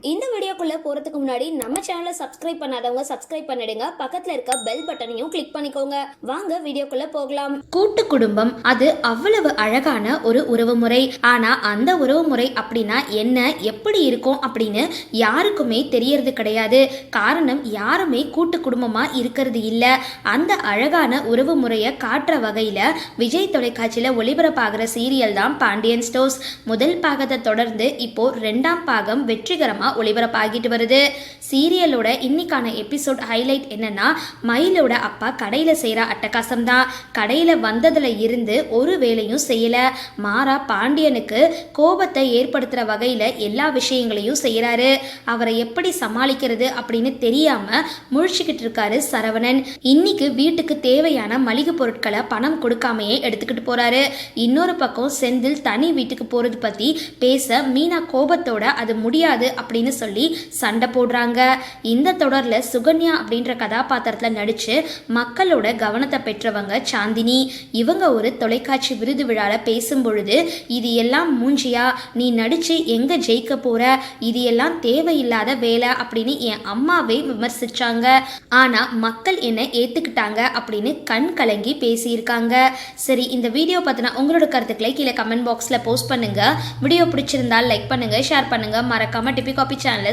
இந்த வீடியோக்குள்ளே போறதுக்கு முன்னாடி நம்ம சேனலை சப்ஸ்கிரைப் பண்ணாதவங்க சப்ஸ்கிரைப் பண்ணிடுங்க. பக்கத்துல இருக்க பெல் பட்டனையும் கிளிக் பண்ணிக்கோங்க. வாங்க வீடியோக்குள்ளே போகலாம். கூட்டு குடும்பம் அது அவ்வளவு அழகான ஒரு உறவு முறை. அந்த உறவு முறை அப்படின்னா என்ன? எப்படி இருக்கும் அப்படின்னு யாருக்குமே தெரியறது கிடையாது. காரணம் யாருமே கூட்டு குடும்பமா இருக்கிறது இல்லை. அந்த அழகான உறவு முறையை காட்டுற வகையில் விஜய் தொலைக்காட்சியில ஒளிபரப்பாகிற சீரியல் தான் பாண்டியன் ஸ்டோர்ஸ் முதல் பாகத்தை தொடர்ந்து இப்போ ரெண்டாம் பாகம் வெற்றிகரமாக ஒளிபரப்பாக ஆகிட்டு வருது. சீரியலோட இன்னைக்கான எபிசோட் ஹைலைட் என்னன்னா மயிலோட அப்பா கடையில் செய்கிற அட்டகாசம் தான் கடையில் வந்ததில் இருந்து ஒரு வேலையும் செய்யலை. மாறா பாண்டியனுக்கு கோபத்தை ஏற்படுத்துகிற வகையில் எல்லா விஷயங்களையும் செய்கிறாரு அவரை எப்படி சமாளிக்கிறது அப்படின்னு தெரியாமல் முழிச்சுக்கிட்டு இருக்காரு சரவணன். இன்னைக்கு வீட்டுக்கு தேவையான மளிகை பொருட்களை பணம் கொடுக்காமையே எடுத்துக்கிட்டு போகிறாரு இன்னொரு பக்கம் செந்தில் தனி வீட்டுக்கு போகிறது பற்றி பேச மீனா கோபத்தோட அது முடியாது அப்படின்னு சொல்லி சண்டை போடுறாங்க. இந்த தொடரில் சுகன்யா அப்படின்ற கதாபாத்திரத்தில் நடித்து மக்களோட கவனத்தை பெற்றவங்க சாந்தினி. இவங்க ஒரு தொலைக்காட்சி விருது விழாவில் பேசும் பொழுது இது எல்லாம் மூஞ்சியா? நீ நடித்து எங்கே ஜெயிக்க போகிற இது எல்லாம் தேவையில்லாத வேலை அப்படின்னு என் அம்மாவே விமர்சிச்சாங்க. ஆனால் மக்கள் என்னை ஏற்றுக்கிட்டாங்க அப்படின்னு கண் கலங்கி பேசியிருக்காங்க. சரி இந்த வீடியோ பார்த்தினா உங்களோட கருத்துக்களை கீழே கமெண்ட் பாக்ஸில் போஸ்ட் பண்ணுங்கள் வீடியோ பிடிச்சிருந்தால் லைக் பண்ணுங்கள் ஷேர் பண்ணுங்கள் மறக்காம டிபி காபி சேனலை